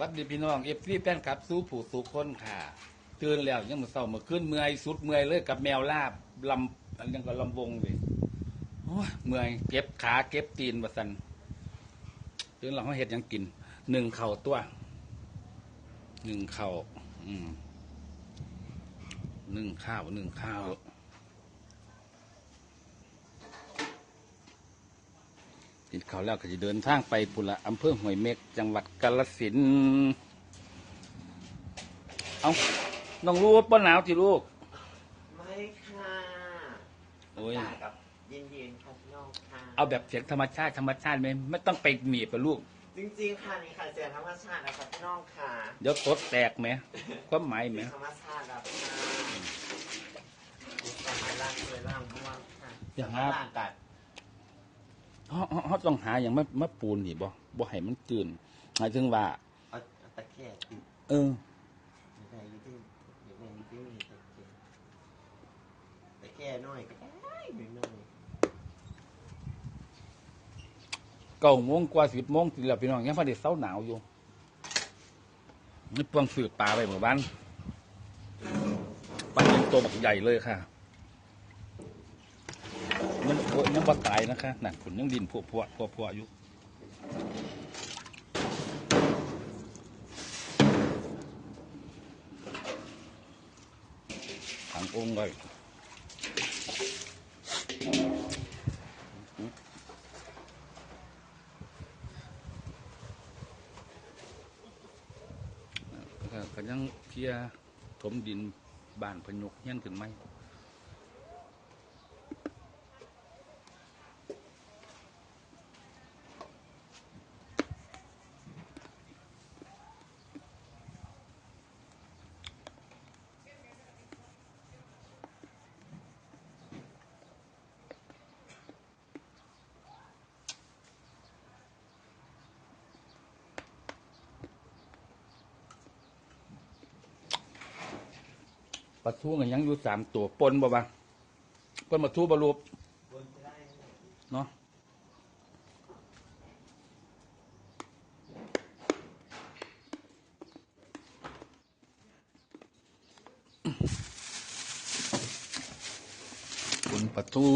วัดดีพี่น้องเอฟซีแฟนคลับ สู้ผู้สู้คนค่ะตื่นแล้วยังมือเศร้ามือขึ้นเมื่อยสุดเมื่อยเลยกับแมวลาบลำอันยังก็ลำวงเลยโอ้ยเมื่อยเก็บขาเก็บตีนบัสันตื่นเราเขาเห็ดยังกินหนึ่งเข่าตัวหนึ่งเข่าอืมหนึ่งข้าวหนึ่งข้าว กินข้าวแล้วก็จะเดินทางไปปุระอำเภอห้วยเม็ก จังหวัดกาฬสินธุ์เอาน้องรู้ว่าป้าหนาวที่ลูก ไม่ค่ะโอ้ยอากาศกับเย็นๆค่ะพี่น้องค่ะ เอาแบบเสียงธรรมชาติธรรมชาติไหมไม่ต้องไปหนีบกับลูก จริงๆค่ะนี่ค่ะเสียงธรรมชาตินะครับพี่น้องค่ะเดี๋ยวตดแตกไหมความหมายไหมธรรมชาติแบบค่ะสมัยล่างเลยล่างเพราะว่าค่ะอย่างล่านั้นงอากาศ เขาเขาเขาต้องหาอย่างมะมะปูนนี่บ่บ่ให้มันตื่นหมายถึงว่า เอาตะแคร่ติดเอออยู่ในยูทูบอยู่ในยูทูบมีตะแคร่ตะแคร่น้อยก็ได้หน่อยเก้าโมงกว่าสิบโมงทีแล้วพี่น้องยังพอได้เศร้าหนาวอยู่นี่ปวงสืบปลาไปหมู่บ้านปลาเป็นตัวบักใหญ่เลยค่ะ มันโอ้ ยังบ่ตายนะคะนั่นขุนยังดินพวกพวกพวกพวกอยู่ถังองค์เลยก็ยังเคลียถมดินบ้านพญกเฮี้ยนขึ้นไหม ปลาทูกันยังอยู่สามตัวปนบ่บะปนปลาทูบรูปเนาะปนประทู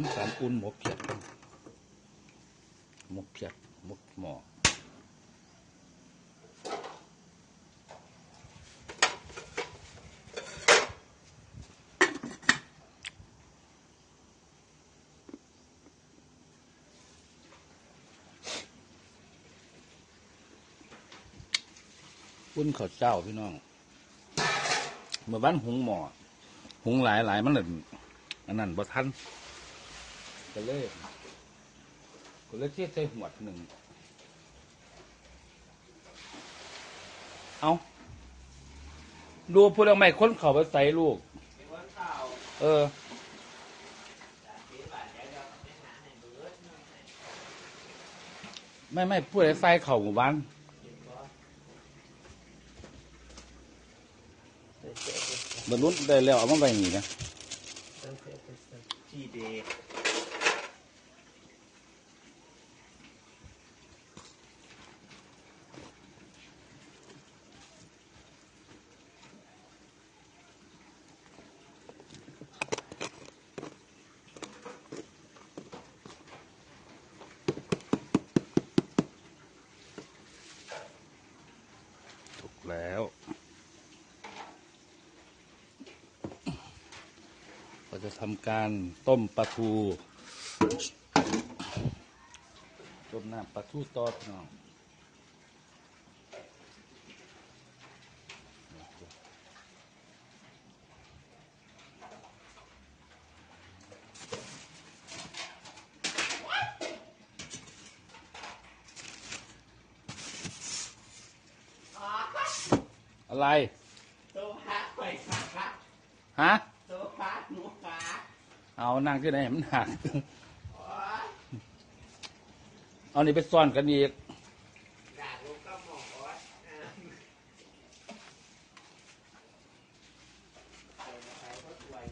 ทำสารอุ่นหมกเพียดหมกเพียดหมกหมออุ่นข้าวเจ้าพี่น้องเมื่อบ้านหุงหมอหุงหลายหลายมันเลยอันนั้นบ่ทัน ก็เลยก็เลยเทียบใส่หวดหนึ่ง เอาดูพูดเอาไม่ค้นเขาไปใส่ลูก เออ ไม่ไม่พูดให้ใส่เข่าหมู่บ้านเห็นบ่เดี๋ยวเจ๊ไปบรรลุได้แล้วเอามาไว้นี่นะเดี๋ยวเจ๊ไปเสิร์ฟที่เด็ก ถูก แล้ว เราจะทำการต้มปลาทูต้มน้ำปลาทูตอดพี่น้อง อะไรโซฟาไปค่ะฮะโซฟาหนูขาเอานั่งที่ไหนให้มันหักเอานี่ไปซ่อนกันอีกด่าลูกก็หมออสอ่าเปิดไปก็สวย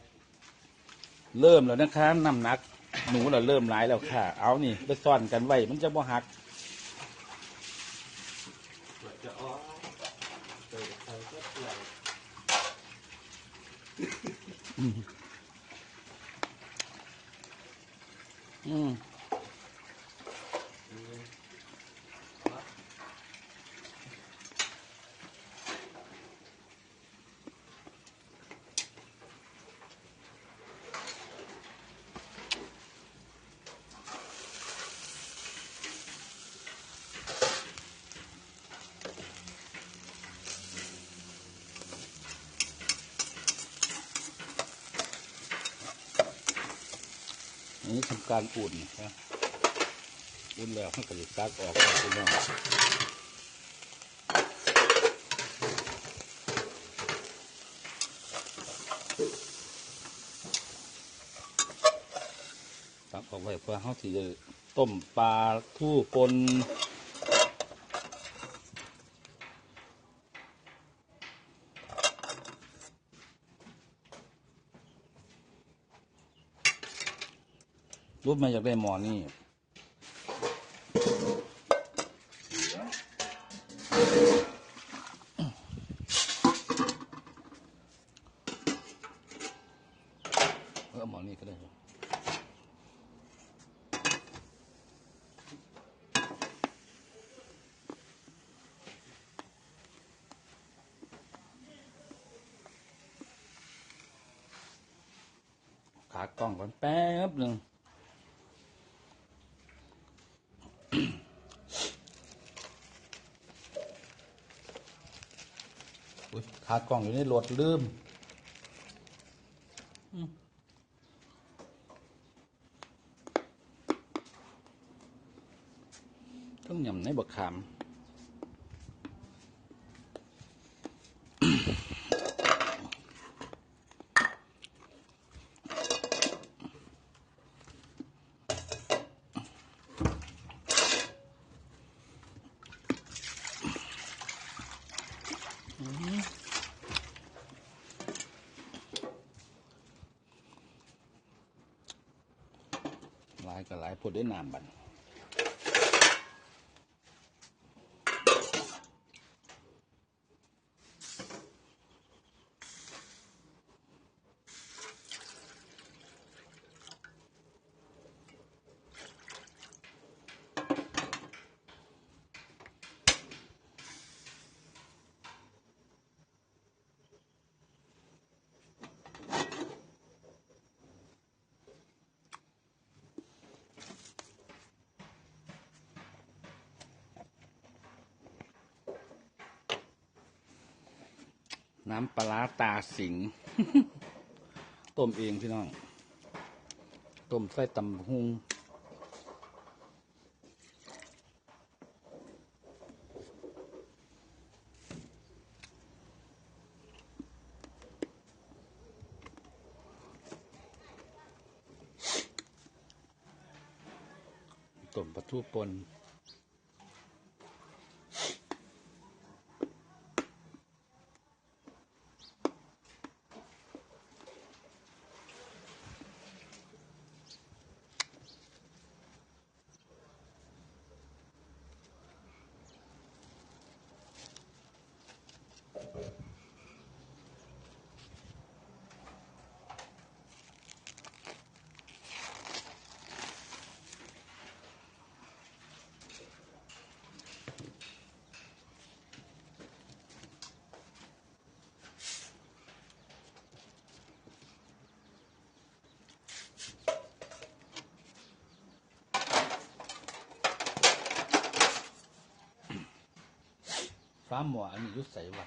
เริ่มแล้วนะคะน้ำหนัก หนูเราเริ่มหลายแล้วค่ะ เอานี่ไปซ่อนกันไว้มันจะบ่หัก สวยจะอ้อเปิดไปก็สวย อืม ทำการอุ่นนะอุ่นแล้วให้กระดิกซักออกครับน้องซักออกไว้เพื่อเขาสิจะต้มปลาทู่ปน รูปมาอยากได้หมอนี่เออหมอนี่ก็ได้ครับขากล้องก่อนแป๊บหนึ่ง ขากล้องอยู่ในรถลืม ต้องยำในบักขาม หลายก็หลายพดได้นามบัน น้ำปลาตาสิง ต้มเองพี่น้อง ต้มใส่ตำหุงต้มปลาทูปนาหมออันนี้ยุดใสว่ะ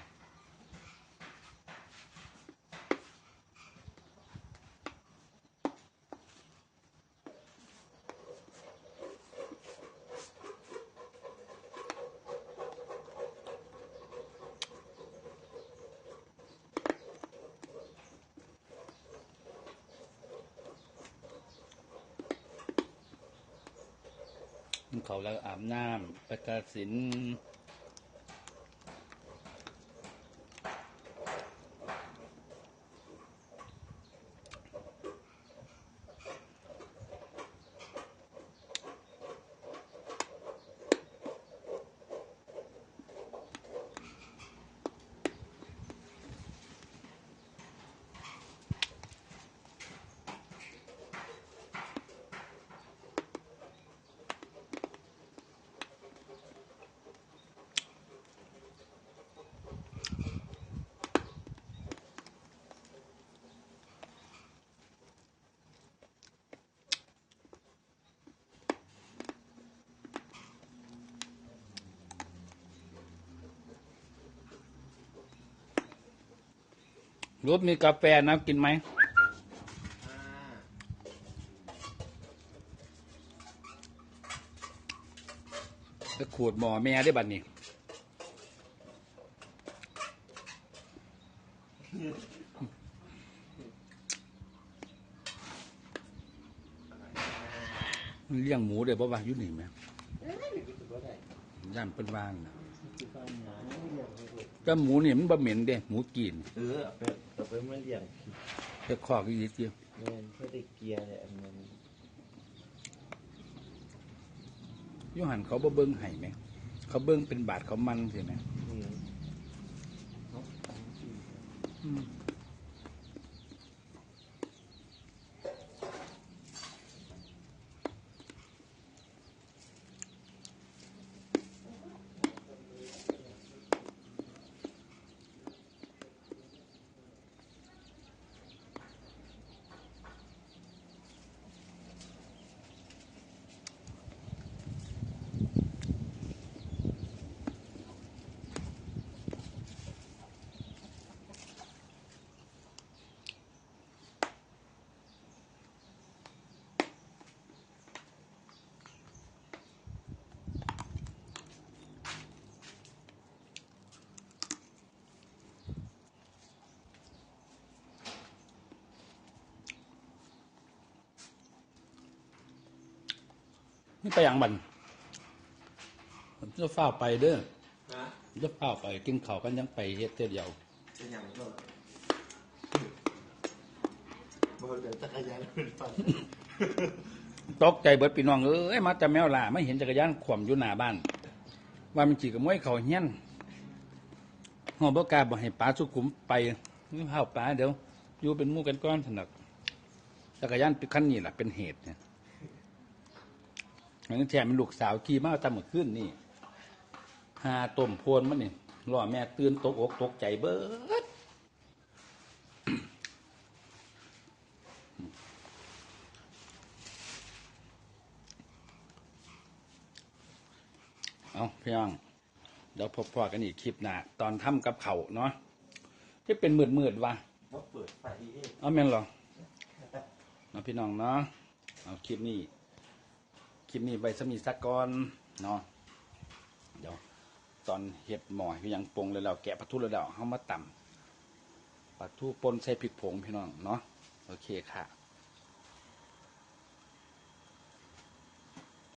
เขาแล้วอาบน้ำประกาศสิน รถมีกาแฟน้ำกินไหม จะขูดหมอแม่ได้บัดนี้ เลี้ยงหมูเดี๋ยวบ่ว่ายู่นี่ไหมย่าได้ย่านเป็นวางนะ คือบ้านหนาไม่เลี้ยงไม่เลี้ยงแต่หมูนี่มันบะเหม็นเด้หมูกินเออเอาไปเอาไปมาเลี้ยงแค่คอกอีกทีแม่นเพื่อได้เกียร์เลยอันนั้นอยูหันเขาบ่เบิ้งไห้ไหม เขาเบิ้งเป็นบาทเขามันสิไหมอืม นี่ไปอย่างบันผมจะเฝ้าวไปเด้อฮะผมจะเฝ้าวไปกินข้าวกันยังไปเฮ็ดเท่อเดียวเป็นอย่างก็บอลเดี๋ยวจักรยานเป็นฝันตกใจเบิดพี่น้องเอ้ยมาแต่แมวล่าไม่เห็นจักรยานขวมอยู่หน้าบ้าน ว่ามันจีกับมวยเขาเฮี้ยนหอบ่กล้าบอกให้ป้าสุขุมไปนี่เฮาป้าเดี๋ยวอยู่เป็นหมู่กันก้อนสนักจักรยานเป็นคันนี้แหละเป็นเหตุเนี่ย มันแถมเป็นลูกสาวขี่มาตามเมื่อคืนนี่หาต้มโพวนมันนี่รอแม่ตื่นตกอกตกใจเบิดเอาพี่น้องเดี๋ยวพบพอกันอีกคลิปหน้าตอนทำกับเขาวเนาะที่เป็นมืดมืดๆวะเขาเปิดไฟเองเอาแม่นเหรอเนาะพี่น้องเนาะเอาคลิปนี้ คลิปนี้ไว้สมีสักก่อนเนาะเดี๋ยวตอนเห็ดหมอยี่ยังปรุงเลยเราแกะปลาทูแล้วแล้วเอามาต่ำปลาทูปนใส่พริกผงพี่น้องเนาะโอเคค่ะ